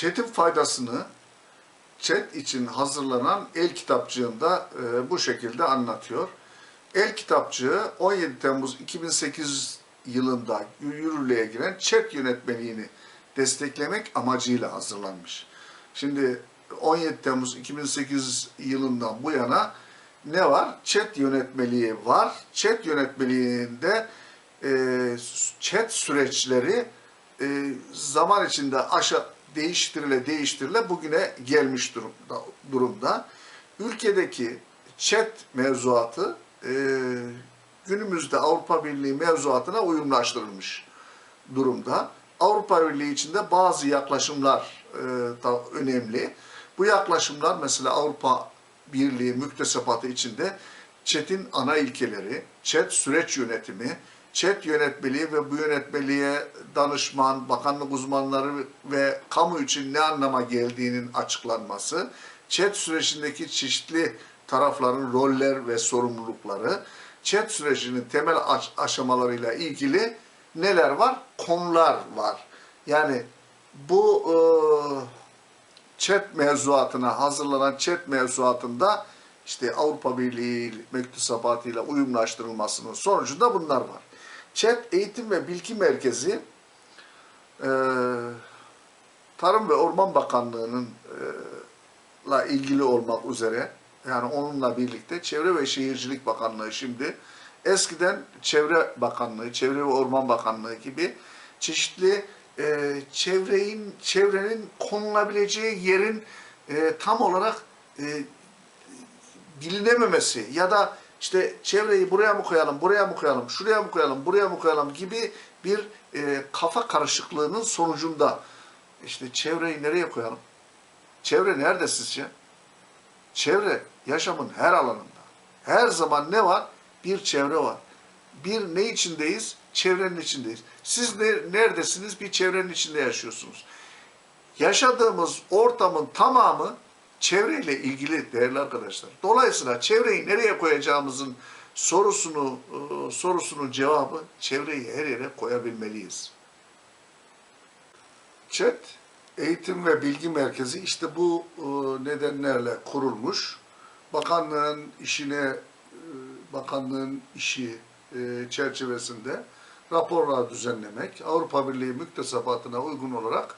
ÇED'in faydasını ÇED için hazırlanan el kitapçığında e, bu şekilde anlatıyor. El kitapçığı 17 Temmuz 2008 yılında yürürlüğe giren ÇED yönetmeliğini desteklemek amacıyla hazırlanmış. Şimdi 17 Temmuz 2008 yılından bu yana ne var? ÇED yönetmeliği var. ÇED yönetmeliğinde e, ÇED süreçleri e, zaman içinde aşağı değiştirile değiştirile bugüne gelmiş durumda. durumda. Ülkedeki ÇED mevzuatı e, günümüzde Avrupa Birliği mevzuatına uyumlaştırılmış durumda. Avrupa Birliği içinde bazı yaklaşımlar e, da önemli. Bu yaklaşımlar mesela Avrupa Birliği müktesebatı içinde ÇED'in ana ilkeleri, ÇED süreç yönetimi, ÇED yönetmeliği ve bu yönetmeliğe danışman, bakanlık uzmanları ve kamu için ne anlama geldiğinin açıklanması, ÇED sürecindeki çeşitli tarafların roller ve sorumlulukları, ÇED sürecinin temel aş- aşamalarıyla ilgili neler var? Konular var. Yani bu e, ÇED mevzuatına hazırlanan ÇED mevzuatında işte Avrupa Birliği mektusabatıyla uyumlaştırılmasının sonucunda bunlar var. ÇED Eğitim ve Bilgi Merkezi e, Tarım ve Orman Bakanlığı'nın e, ilgili olmak üzere yani onunla birlikte Çevre ve Şehircilik Bakanlığı şimdi eskiden Çevre Bakanlığı, Çevre ve Orman Bakanlığı gibi çeşitli e, çevrenin çevrenin konulabileceği yerin e, tam olarak e, bilinememesi ya da işte çevreyi buraya mı koyalım, buraya mı koyalım, şuraya mı koyalım, buraya mı koyalım gibi bir e, kafa karışıklığının sonucunda işte çevreyi nereye koyalım? Çevre nerede sizce? Çevre yaşamın her alanında. Her zaman ne var? Bir çevre var. Bir ne içindeyiz? Çevrenin içindeyiz. Siz ne, neredesiniz? Bir çevrenin içinde yaşıyorsunuz. Yaşadığımız ortamın tamamı çevreyle ilgili değerli arkadaşlar. Dolayısıyla çevreyi nereye koyacağımızın sorusunu e, sorusunun cevabı çevreyi her yere koyabilmeliyiz. ÇED Eğitim ve Bilgi Merkezi işte bu e, nedenlerle kurulmuş. Bakanlığın işine e, bakanlığın işi çerçevesinde raporlar düzenlemek, Avrupa Birliği müktesebatına uygun olarak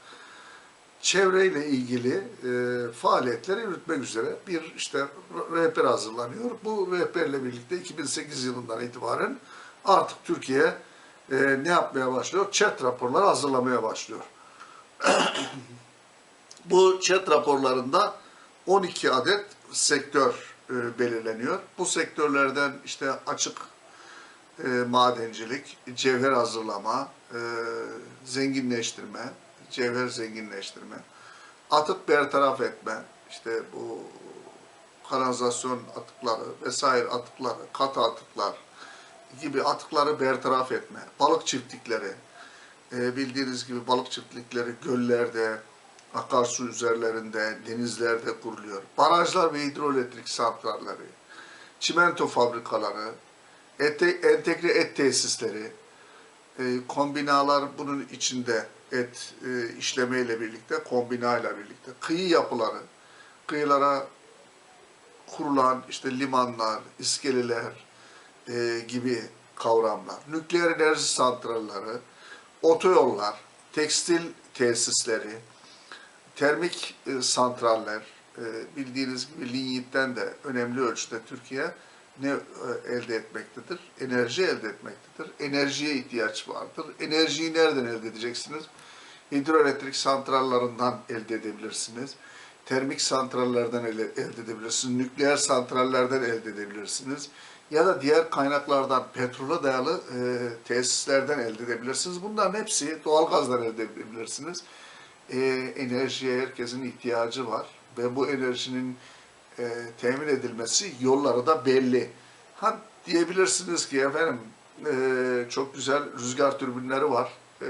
çevreyle ilgili e, faaliyetleri yürütmek üzere bir işte rehber hazırlanıyor. Bu rehberle birlikte 2008 yılından itibaren artık Türkiye e, ne yapmaya başlıyor? Chat raporları hazırlamaya başlıyor. Bu chat raporlarında 12 adet sektör e, belirleniyor. Bu sektörlerden işte açık e, madencilik, cevher hazırlama, e, zenginleştirme, cevher zenginleştirme, atık bertaraf etme, işte bu kanalizasyon atıkları vesaire atıkları, katı atıklar gibi atıkları bertaraf etme, balık çiftlikleri, e, bildiğiniz gibi balık çiftlikleri göllerde, akarsu üzerlerinde, denizlerde kuruluyor. Barajlar ve hidroelektrik santralleri, çimento fabrikaları, ete, entegre et tesisleri, e, kombinalar bunun içinde et e, işlemeyle birlikte, kombinayla birlikte, kıyı yapıları, kıyılara kurulan işte limanlar, iskeleler e, gibi kavramlar, nükleer enerji santralleri, otoyollar, tekstil tesisleri, termik santraller, bildiğiniz gibi linyitten de önemli ölçüde Türkiye ne e, elde etmektedir? Enerji elde etmektedir. Enerjiye ihtiyaç vardır. Enerjiyi nereden elde edeceksiniz? Hidroelektrik santrallarından elde edebilirsiniz. Termik santrallerden elde edebilirsiniz. Nükleer santrallerden elde edebilirsiniz. Ya da diğer kaynaklardan, petrole dayalı e, tesislerden elde edebilirsiniz. Bunların hepsi doğalgazdan elde edebilirsiniz. E, enerjiye herkesin ihtiyacı var ve bu enerjinin e, temin edilmesi yolları da belli. Ha diyebilirsiniz ki efendim e, çok güzel rüzgar türbinleri var. E,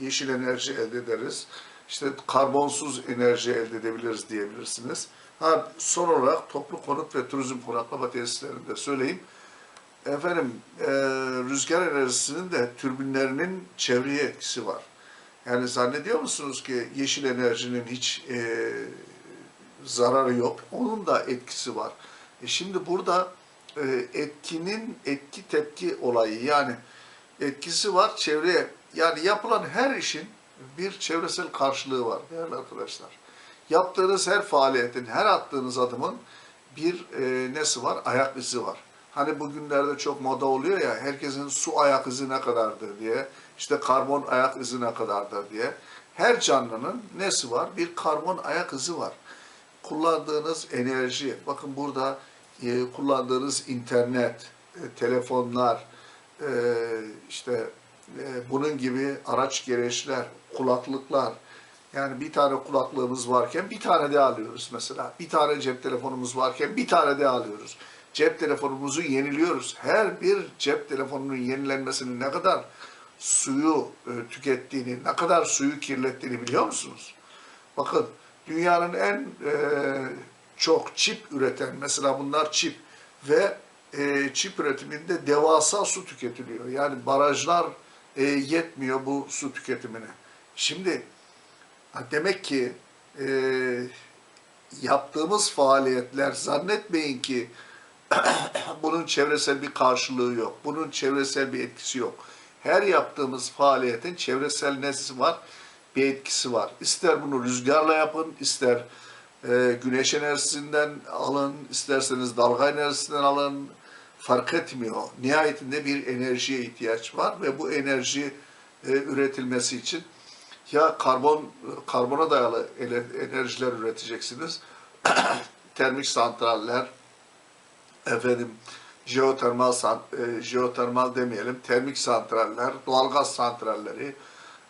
yeşil enerji elde ederiz. İşte karbonsuz enerji elde edebiliriz diyebilirsiniz. Ha son olarak toplu konut ve turizm konaklama tesislerinde söyleyeyim. Efendim e, rüzgar enerjisinin de türbinlerinin çevreye etkisi var. Yani zannediyor musunuz ki yeşil enerjinin hiç e, zararı yok? Onun da etkisi var. E şimdi burada e, etkinin etki tepki olayı yani etkisi var çevreye. Yani yapılan her işin bir çevresel karşılığı var değerli arkadaşlar. Yaptığınız her faaliyetin, her attığınız adımın bir e, nesi var? Ayak izi var. Hani bugünlerde çok moda oluyor ya, herkesin su ayak izi ne kadardır diye, işte karbon ayak izi ne kadardır diye. Her canlının nesi var? Bir karbon ayak izi var. Kullandığınız enerji, bakın burada e, kullandığınız internet, e, telefonlar, e, işte e, bunun gibi araç gereçler, kulaklıklar. Yani bir tane kulaklığımız varken bir tane de alıyoruz mesela. Bir tane cep telefonumuz varken bir tane de alıyoruz. Cep telefonumuzu yeniliyoruz. Her bir cep telefonunun yenilenmesinin ne kadar suyu e, tükettiğini, ne kadar suyu kirlettiğini biliyor musunuz? Bakın dünyanın en e, çok çip üreten, mesela bunlar çip ve e, çip üretiminde devasa su tüketiliyor. Yani barajlar e, yetmiyor bu su tüketimine. Şimdi demek ki e, yaptığımız faaliyetler zannetmeyin ki bunun çevresel bir karşılığı yok. Bunun çevresel bir etkisi yok. Her yaptığımız faaliyetin çevresel nesi var? Bir etkisi var. İster bunu rüzgarla yapın, ister e, güneş enerjisinden alın, isterseniz dalga enerjisinden alın, fark etmiyor. Nihayetinde bir enerjiye ihtiyaç var ve bu enerji e, üretilmesi için ya karbon karbona dayalı enerjiler üreteceksiniz, termik santraller, efendim jeotermal e, jeotermal demeyelim, termik santraller, doğalgaz santralleri,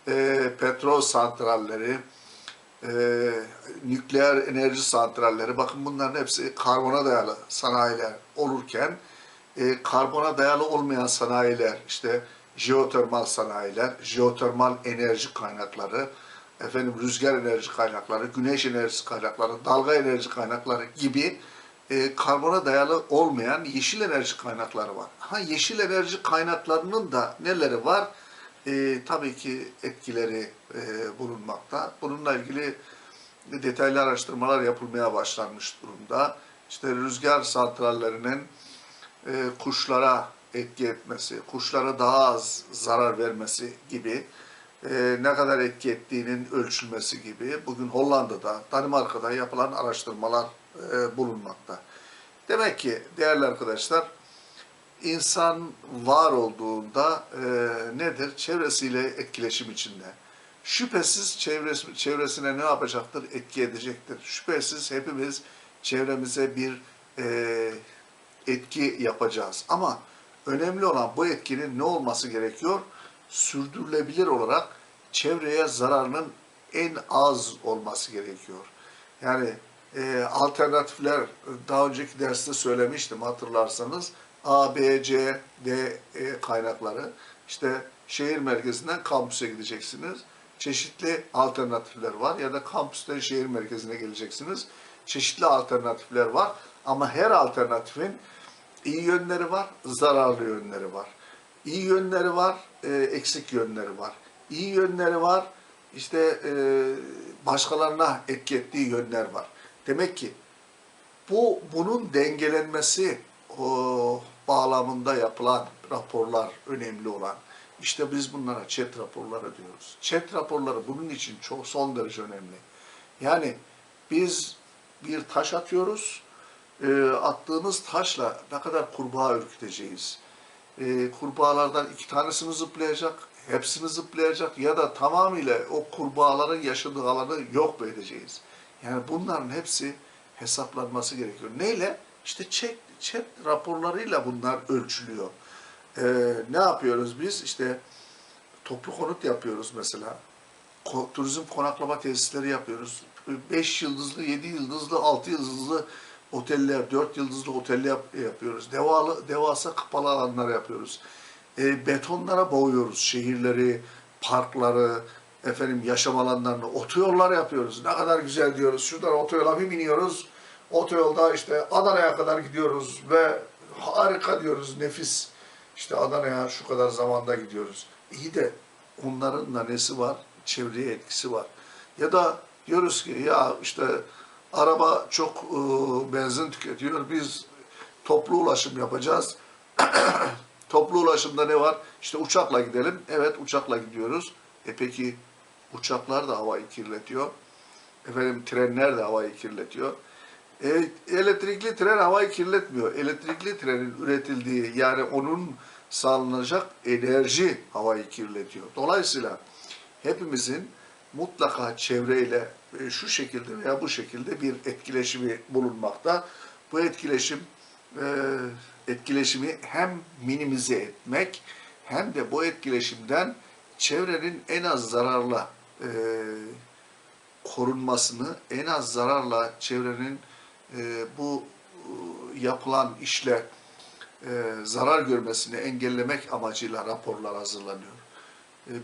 e, petrol santralleri, e, nükleer enerji santralleri, bakın bunların hepsi karbona dayalı sanayiler olurken, e, karbona dayalı olmayan sanayiler, işte jeotermal sanayiler, jeotermal enerji kaynakları, efendim rüzgar enerji kaynakları, güneş enerjisi kaynakları, dalga enerji kaynakları gibi e, karbona dayalı olmayan yeşil enerji kaynakları var. Ha yeşil enerji kaynaklarının da neleri var? E, tabii ki etkileri e, bulunmakta. Bununla ilgili detaylı araştırmalar yapılmaya başlanmış durumda. İşte rüzgar santrallerinin e, kuşlara etki etmesi, kuşlara daha az zarar vermesi gibi e, ne kadar etki ettiğinin ölçülmesi gibi bugün Hollanda'da, Danimarka'da yapılan araştırmalar e, bulunmakta. Demek ki değerli arkadaşlar insan var olduğunda e, nedir? Çevresiyle etkileşim içinde. Şüphesiz çevresi, çevresine ne yapacaktır? Etki edecektir. Şüphesiz hepimiz çevremize bir e, etki yapacağız. Ama önemli olan bu etkinin ne olması gerekiyor? Sürdürülebilir olarak çevreye zararının en az olması gerekiyor. Yani e, alternatifler daha önceki derste söylemiştim hatırlarsanız. A, B, C, D e, kaynakları. İşte şehir merkezinden kampüse gideceksiniz. Çeşitli alternatifler var ya da kampüsten şehir merkezine geleceksiniz. Çeşitli alternatifler var ama her alternatifin iyi yönleri var, zararlı yönleri var. İyi yönleri var, e, eksik yönleri var. İyi yönleri var, işte e, başkalarına etki ettiği yönler var. Demek ki bu bunun dengelenmesi o bağlamında yapılan raporlar önemli olan. İşte biz bunlara chat raporları diyoruz. Chat raporları bunun için çok son derece önemli. Yani biz bir taş atıyoruz, e, attığımız taşla ne kadar kurbağa ürküteceğiz. E, kurbağalardan iki tanesini zıplayacak, hepsini zıplayacak ya da tamamıyla o kurbağaların yaşadığı alanı yok mu edeceğiz? Yani bunların hepsi hesaplanması gerekiyor. Neyle? İşte chat, chat raporlarıyla bunlar ölçülüyor. E, ne yapıyoruz biz? İşte toplu konut yapıyoruz mesela. Ko- turizm konaklama tesisleri yapıyoruz. 5 yıldızlı, 7 yıldızlı, 6 yıldızlı oteller, 4 yıldızlı oteller yap- yapıyoruz. Devalı, devasa kapalı alanlar yapıyoruz. E, betonlara boğuyoruz şehirleri, parkları, efendim yaşam alanlarını, otoyollar yapıyoruz. Ne kadar güzel diyoruz. Şuradan otoyola bir biniyoruz. Otoyolda işte Adana'ya kadar gidiyoruz ve harika diyoruz, nefis. İşte Adana'ya şu kadar zamanda gidiyoruz. İyi de onların da nesi var? çevreye etkisi var. Ya da diyoruz ki ya işte araba çok e, benzin tüketiyor. Biz toplu ulaşım yapacağız. toplu ulaşımda ne var? İşte uçakla gidelim. Evet uçakla gidiyoruz. E peki uçaklar da havayı kirletiyor. Efendim trenler de havayı kirletiyor. E, elektrikli tren havayı kirletmiyor. Elektrikli trenin üretildiği yani onun sağlanacak enerji havayı kirletiyor. Dolayısıyla hepimizin mutlaka çevreyle e, şu şekilde veya bu şekilde bir etkileşimi bulunmakta. Bu etkileşim e, etkileşimi hem minimize etmek hem de bu etkileşimden çevrenin en az zararla korunmasını, en az zararla çevrenin e, bu e, yapılan işle e, zarar görmesini engellemek amacıyla raporlar hazırlanıyor.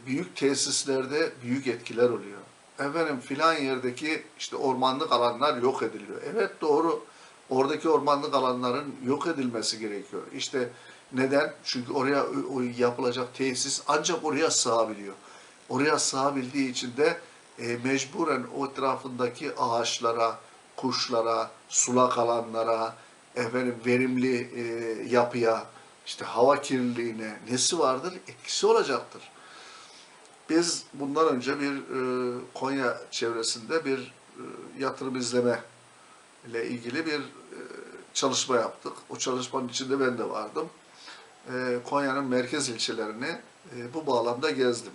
Büyük tesislerde büyük etkiler oluyor. Efendim filan yerdeki işte ormanlık alanlar yok ediliyor. Evet doğru. Oradaki ormanlık alanların yok edilmesi gerekiyor. İşte neden? Çünkü oraya yapılacak tesis ancak oraya sığabiliyor. Oraya sığabildiği için de e, mecburen o etrafındaki ağaçlara, kuşlara, sulak alanlara, efendim verimli e, yapıya, işte hava kirliliğine nesi vardır? Etkisi olacaktır. Biz bundan önce bir e, Konya çevresinde bir e, yatırım izleme ile ilgili bir e, çalışma yaptık. O çalışmanın içinde ben de vardım. E, Konya'nın merkez ilçelerini e, bu bağlamda gezdim.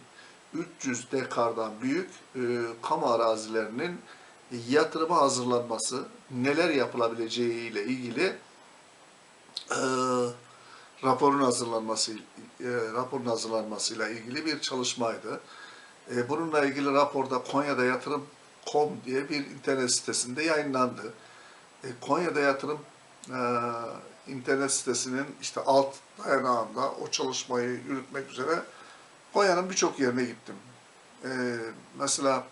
300 dekardan büyük e, kamu arazilerinin yatırıma hazırlanması, neler yapılabileceği ile ilgili e, raporun hazırlanması e, raporun hazırlanmasıyla ilgili bir çalışmaydı. E, bununla ilgili raporda Konya'da yatırım.com diye bir internet sitesinde yayınlandı. E, Konya'da yatırım e, internet sitesinin işte alt dayanağında o çalışmayı yürütmek üzere Konya'nın birçok yerine gittim. E, mesela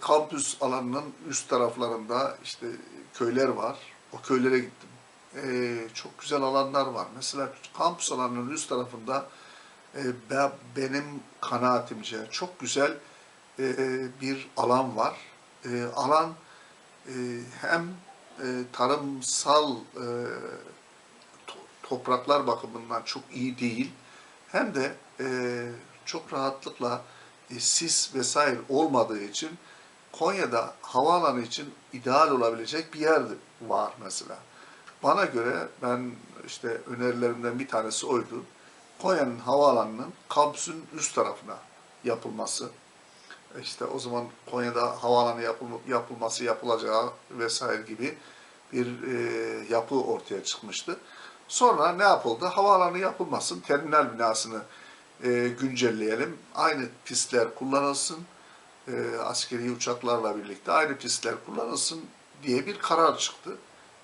kampüs alanının üst taraflarında işte köyler var. O köylere gittim. E, çok güzel alanlar var. Mesela kampüs alanının üst tarafında e, ben, benim kanaatimce çok güzel e, bir alan var. E, alan e, hem e, tarımsal e, to- topraklar bakımından çok iyi değil hem de e, çok rahatlıkla e, sis vesaire olmadığı için Konya'da havaalanı için ideal olabilecek bir yer var mesela. Bana göre ben işte önerilerimden bir tanesi oydu. Konya'nın havaalanının kampüsün üst tarafına yapılması. İşte o zaman Konya'da havaalanı yapıl- yapılması yapılacağı vesaire gibi bir e, yapı ortaya çıkmıştı. Sonra ne yapıldı? Havaalanı yapılmasın, terminal binasını e, güncelleyelim. Aynı pistler kullanılsın. E, askeri uçaklarla birlikte aynı pistler kullanılsın diye bir karar çıktı.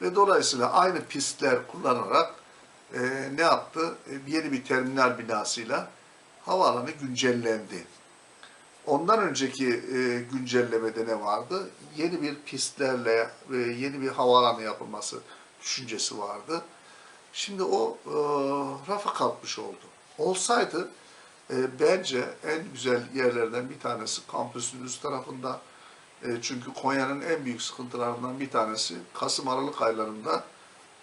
Ve dolayısıyla aynı pistler kullanarak e, ne yaptı? E, yeni bir terminal binasıyla havaalanı güncellendi. Ondan önceki e, güncellemede ne vardı? Yeni bir pistlerle ve yeni bir havaalanı yapılması düşüncesi vardı. Şimdi o e, rafa kalkmış oldu. Olsaydı e, bence en güzel yerlerden bir tanesi kampüsün üst tarafında. E, çünkü Konya'nın en büyük sıkıntılarından bir tanesi Kasım-Aralık aylarında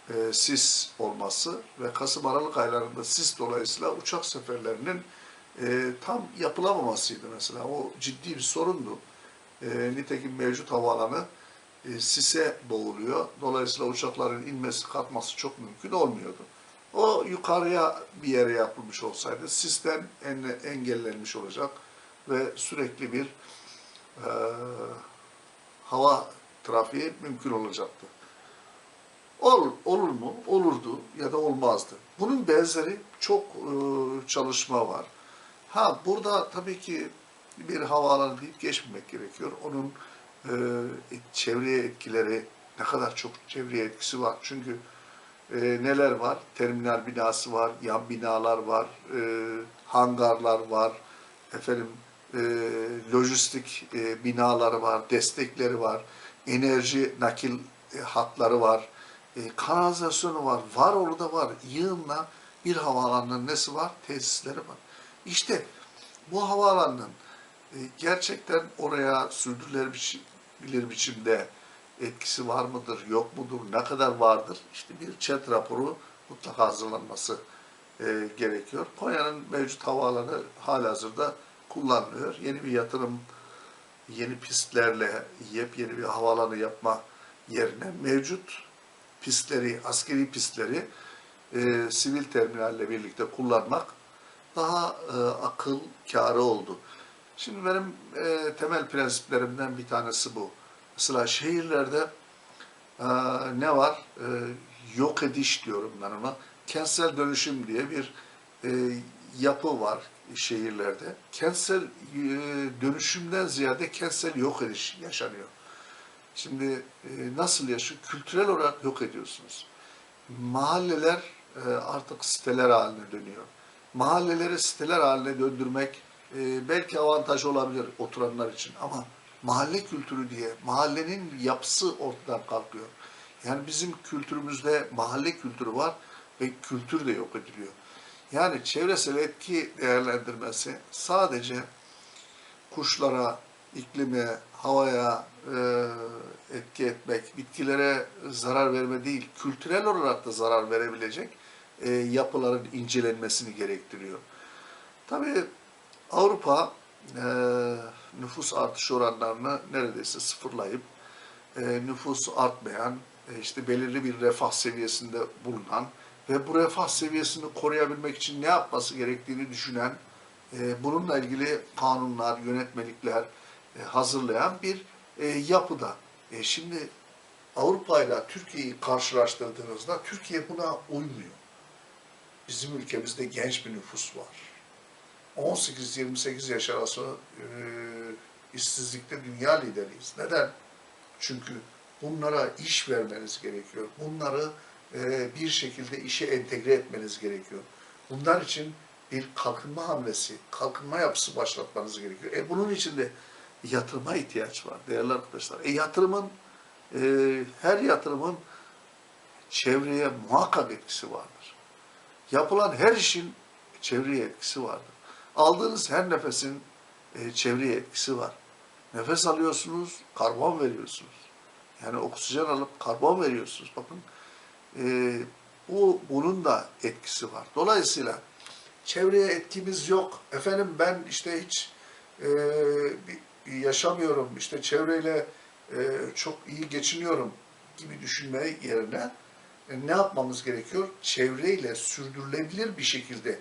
e, sis olması ve Kasım-Aralık aylarında sis dolayısıyla uçak seferlerinin e, tam yapılamamasıydı mesela. O ciddi bir sorundu. E, nitekim mevcut havaalanı e, sise boğuluyor. Dolayısıyla uçakların inmesi, kalkması çok mümkün olmuyordu. O yukarıya bir yere yapılmış olsaydı sisten en- engellenmiş olacak ve sürekli bir e, hava trafiği mümkün olacaktı. Olur, olur mu? Olurdu ya da olmazdı. Bunun benzeri çok e, çalışma var. Ha burada tabii ki bir havaalanı deyip geçmemek gerekiyor. Onun e, çevreye etkileri ne kadar çok çevreye etkisi var. Çünkü e, neler var? Terminal binası var, yan binalar var, e, hangarlar var, efendim e, lojistik e, binaları var, destekleri var, enerji nakil e, hatları var, e, kanalizasyonu var, var orada var. Yığınla bir havaalanının nesi var? Tesisleri var. İşte bu havaalanının e, gerçekten oraya sürdürülebilir biçim- bilir biçimde etkisi var mıdır, yok mudur, ne kadar vardır? İşte bir ÇED raporu mutlaka hazırlanması e, gerekiyor. Konya'nın mevcut havaalanı halihazırda kullanılıyor. Yeni bir yatırım, yeni pistlerle yepyeni bir havaalanı yapma yerine mevcut pistleri, askeri pistleri e, sivil terminalle birlikte kullanmak daha e, akıl kârı oldu. Şimdi benim e, temel prensiplerimden bir tanesi bu. Mesela şehirlerde e, ne var? E, yok ediş diyorum ben ona. Kentsel dönüşüm diye bir e, yapı var şehirlerde. Kentsel e, dönüşümden ziyade kentsel yok ediş yaşanıyor. Şimdi e, nasıl yaşıyor? Kültürel olarak yok ediyorsunuz. Mahalleler e, artık siteler haline dönüyor. Mahalleleri siteler haline döndürmek e, belki avantaj olabilir oturanlar için ama mahalle kültürü diye mahallenin yapısı ortadan kalkıyor. Yani bizim kültürümüzde mahalle kültürü var ve kültür de yok ediliyor. Yani çevresel etki değerlendirmesi sadece kuşlara, iklime, havaya e, etki etmek, bitkilere zarar verme değil, kültürel olarak da zarar verebilecek e, yapıların incelenmesini gerektiriyor. Tabii Avrupa e, nüfus artış oranlarını neredeyse sıfırlayıp e, nüfus artmayan, e, işte belirli bir refah seviyesinde bulunan ve bu refah seviyesini koruyabilmek için ne yapması gerektiğini düşünen, e, bununla ilgili kanunlar, yönetmelikler e, hazırlayan bir e, yapıda. E, şimdi Avrupa ile Türkiye'yi karşılaştırdığınızda Türkiye buna uymuyor. Bizim ülkemizde genç bir nüfus var. 18-28 yaş arası e, işsizlikte dünya lideriyiz. Neden? Çünkü bunlara iş vermeniz gerekiyor. Bunları e, bir şekilde işe entegre etmeniz gerekiyor. Bunlar için bir kalkınma hamlesi, kalkınma yapısı başlatmanız gerekiyor. E bunun için de yatırıma ihtiyaç var değerli arkadaşlar. E yatırımın, e, her yatırımın çevreye muhakkak etkisi vardır. Yapılan her işin çevreye etkisi vardır. Aldığınız her nefesin e, çevreye etkisi var. Nefes alıyorsunuz, karbon veriyorsunuz. Yani oksijen alıp karbon veriyorsunuz. Bakın e, bu bunun da etkisi var. Dolayısıyla çevreye etkimiz yok. Efendim ben işte hiç e, yaşamıyorum, işte çevreyle e, çok iyi geçiniyorum gibi düşünme yerine e, ne yapmamız gerekiyor? Çevreyle sürdürülebilir bir şekilde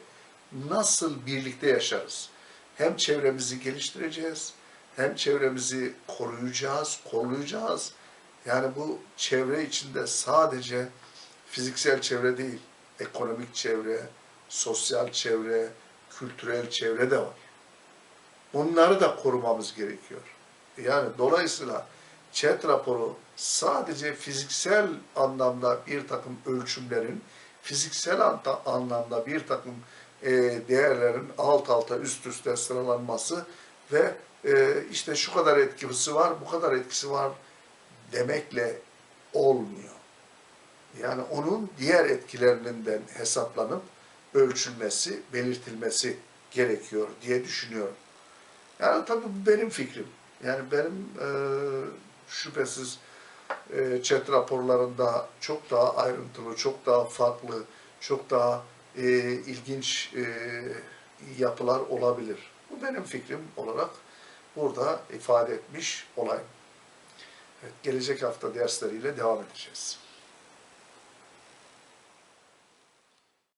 nasıl birlikte yaşarız? Hem çevremizi geliştireceğiz, hem çevremizi koruyacağız, koruyacağız. Yani bu çevre içinde sadece fiziksel çevre değil, ekonomik çevre, sosyal çevre, kültürel çevre de var. Bunları da korumamız gerekiyor. Yani dolayısıyla ÇED raporu sadece fiziksel anlamda bir takım ölçümlerin, fiziksel anlamda bir takım e, değerlerin alt alta üst üste sıralanması ve e, işte şu kadar etkisi var, bu kadar etkisi var demekle olmuyor. Yani onun diğer etkilerinin de hesaplanıp ölçülmesi, belirtilmesi gerekiyor diye düşünüyorum. Yani tabii bu benim fikrim. Yani benim e, şüphesiz e, chat raporlarında çok daha ayrıntılı, çok daha farklı, çok daha e, ilginç e, yapılar olabilir. Bu benim fikrim olarak burada ifade etmiş olayım. Evet, gelecek hafta dersleriyle devam edeceğiz.